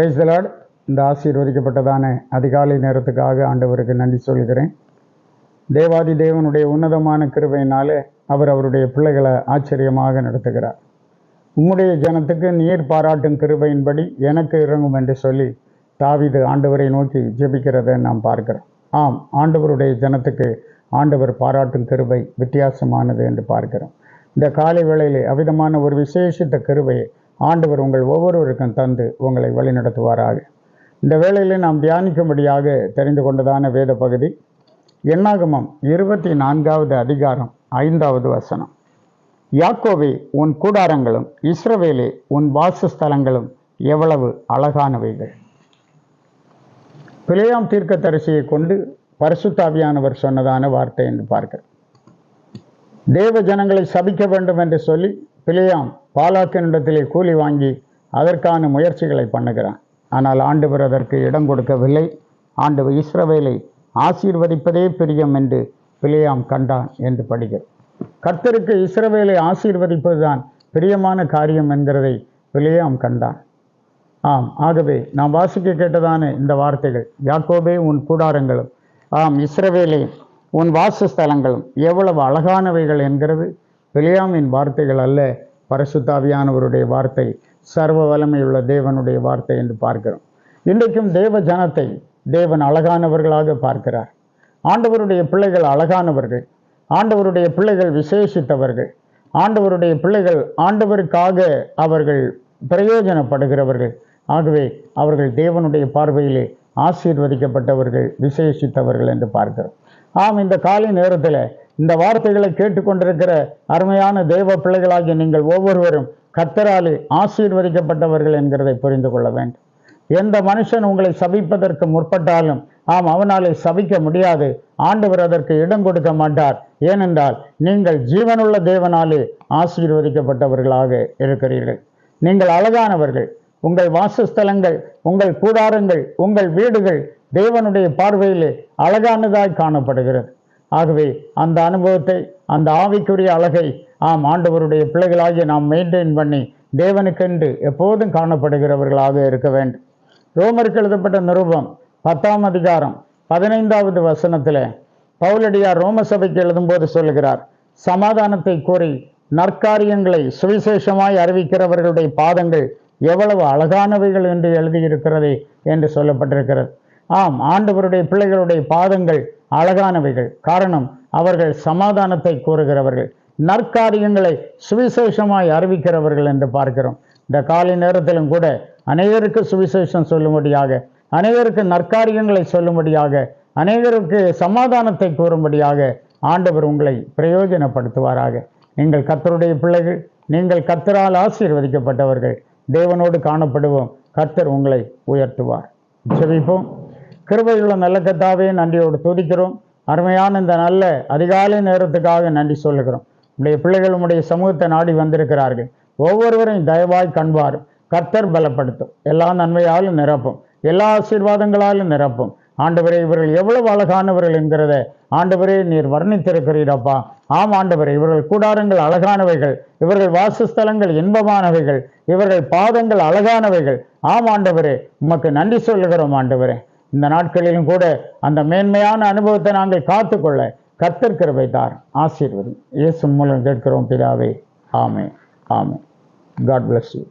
Price இந்த ஆசீர்வதிக்கப்பட்டதான அதிகாலை நேரத்துக்காக ஆண்டவருக்கு நன்றி சொல்கிறேன். தேவாதி தேவனுடைய உன்னதமான கிருபையினாலே அவர் அவருடைய பிள்ளைகளை ஆச்சரியமாக நடத்துகிறார். உம்முடைய ஜனத்துக்கு நீர் பாராட்டும் கிருபையின்படி எனக்கு இறங்கும் என்று சொல்லி தாவிது ஆண்டவரை நோக்கி ஜெபிக்கிறதை நாம் பார்க்கிறோம். ஆம் ஆண்டவருடைய ஜனத்துக்கு ஆண்டவர் பாராட்டும் கிருபை வித்தியாசமானது என்று பார்க்கிறோம். இந்த காலை வேளையிலே அவிதமான ஒரு விசேஷித்த கிருபையை ஆண்டவர் உங்கள் ஒவ்வொருவருக்கும் தந்து உங்களை வழிநடத்துவாராக. இந்த வேளையில் நாம் தியானிக்கும்படியாக தெரிந்து கொண்டதான வேத பகுதி எண்ணாகமம் இருபத்தி நான்காவது அதிகாரம் ஐந்தாவது வசனம். யாக்கோவே உன் கூடாரங்களும் இஸ்ரவேலே உன் வாசஸ்தலங்களும் எவ்வளவு அழகானவைகள். பிழையாம் தீர்க்கதரிசியை கொண்டு பரிசுத்தாவியானவர் சொன்னதான வார்த்தை என்று பார்க்க. தேவ ஜனங்களை சபிக்க வேண்டும் என்று சொல்லி பிழையாம் பாலாக்கினிடத்திலே கூலி வாங்கி அதற்கான முயற்சிகளை பண்ணுகிறான். ஆனால் ஆண்டவர் அதற்கு இடம் கொடுக்கவில்லை. ஆண்டவர் இஸ்ரவேலை ஆசீர்வதிப்பதே பிரியம் என்று பிழையாம் கண்டான் என்று படிக்கிறோம் கர்த்தருக்கு இஸ்ரவேலை ஆசீர்வதிப்பதுதான் பிரியமான காரியம் என்கிறதை பிழையாம் கண்டான். ஆம் ஆகவே நாம் வாசிக்க கேட்டதான இந்த வார்த்தைகள் யாக்கோபே உன் கூடாரங்களும் ஆம் இஸ்ரவேலே உன் வாசஸ்தலங்களும் எவ்வளவு அழகானவைகள் என்கிறது. பிழையாமின் வார்த்தைகள் அல்ல பரிசுத்தாவியானவருடைய வார்த்தை சர்வ வல்லமையுள்ள தேவனுடைய வார்த்தை என்று பார்க்கிறோம். இன்றைக்கும் தேவ ஜனத்தை தேவன் அழகானவர்களாக பார்க்கிறார். ஆண்டவருடைய பிள்ளைகள் அழகானவர்கள் ஆண்டவருடைய பிள்ளைகள் விசேஷித்தவர்கள் ஆண்டவருடைய பிள்ளைகள் ஆண்டவருக்காக அவர்கள் பிரயோஜனப்படுகிறவர்கள். ஆகவே அவர்கள் தேவனுடைய பார்வையிலே ஆசீர்வதிக்கப்பட்டவர்கள் விசேஷித்தவர்கள் என்று பார்க்கிறோம். ஆம் இந்த காலை நேரத்தில் இந்த வார்த்தைகளை கேட்டுக்கொண்டிருக்கிற அருமையான தெய்வ பிள்ளைகளாகிய நீங்கள் ஒவ்வொருவரும் கத்தராலே ஆசீர்வதிக்கப்பட்டவர்கள் என்கிறதை புரிந்து கொள்ள வேண்டும். எந்த மனுஷன் உங்களை சபிப்பதற்கு முற்பட்டாலும் ஆம் அவனாலே சபிக்க முடியாது. ஆண்டவர் அதற்கு இடம் கொடுக்க மாட்டார். ஏனென்றால் நீங்கள் ஜீவனுள்ள தேவனாலே ஆசீர்வதிக்கப்பட்டவர்களாக இருக்கிறீர்கள். நீங்கள் அழகானவர்கள். உங்கள் வாசஸ்தலங்கள் உங்கள் கூடாரங்கள் உங்கள் வீடுகள் தேவனுடைய பார்வையிலே அழகானதாய் காணப்படுகிறது. ஆகவே அந்த அனுபவத்தை அந்த ஆவிக்குரிய அழகை ஆம் ஆண்டவருடைய பிள்ளைகளாகிய நாம் மெயின்டைன் பண்ணி தேவனுக்கென்று எப்போதும் காணப்படுகிறவர்களாக இருக்க வேண்டும். ரோமருக்கு எழுதப்பட்ட நிருபம் பத்தாம் அதிகாரம் பதினைந்தாவது வசனத்தில் பவுலடியார் ரோம சபைக்கு எழுதும்போது சொல்லுகிறார் சமாதானத்தை கூறி நற்காரியங்களை சுவிசேஷமாய் அறிவிக்கிறவர்களுடைய பாதங்கள் எவ்வளவு அழகானவைகள் என்று எழுதியிருக்கிறதே என்று சொல்லப்பட்டிருக்கிறது. ஆம் ஆண்டவருடைய பிள்ளைகளுடைய பாதங்கள் அழகானவைகள். காரணம் அவர்கள் சமாதானத்தை கூறுகிறவர்கள். நற்காரியங்களை சுவிசேஷமாய் அறிவிக்கிறவர்கள் என்று பார்க்கிறோம். இந்த காலை நேரத்திலும் கூட அநேகருக்கு சுவிசேஷம் சொல்லும்படியாக அநேகருக்கு நற்காரியங்களை சொல்லும்படியாக அநேகருக்கு சமாதானத்தை கூறும்படியாக ஆண்டவர் உங்களை பிரயோஜனப்படுத்துவாராக. நீங்கள் கத்தருடைய பிள்ளைகள் நீங்கள் கத்தரால் ஆசீர்வதிக்கப்பட்டவர்கள். தேவனோடு காணப்படுவோம். கர்த்தர் உங்களை உயர்த்துவார். செவிப்போம் கிருபையுள்ள நல்ல கத்தாவே நன்றியோடு துதிக்கிறோம். அருமையான இந்த நல்ல அதிகாலை நேரத்துக்காக நன்றி சொல்லுகிறோம். உடைய பிள்ளைகள் உடைய சமூகத்தை நாடி வந்திருக்கிறார்கள். ஒவ்வொருவரையும் தயவாய் கண்பார். கர்த்தர் பலப்படுத்தும். எல்லா நன்மையாலும் நிரப்பும். எல்லா ஆசீர்வாதங்களாலும் நிரப்பும். ஆண்டவரே இவர்கள் எவ்வளவு அழகானவர்கள் என்கிறத ஆண்டவரே நீர் வர்ணித்திருக்கிறீரப்பா. ஆம் ஆண்டவரே இவர்கள் கூடாரங்கள் அழகானவைகள். இவர்கள் வாசஸ்தலங்கள் இன்பமானவைகள். இவர்கள் பாதங்கள் அழகானவைகள். ஆம் ஆண்டவரே உமக்கு நன்றி சொல்லுகிறோம் ஆண்டவரே. இந்த நாட்களிலும் கூட அந்த மேன்மையான அனுபவத்தை நாங்கள் காத்துக்கொள்ள கத்திருக்கிறவை தார் ஆசீர்வதி. இயேசு மூலம் கேட்கிறோம் பிதாவே. ஆமே ஆமே காட் பிளஸ் யூ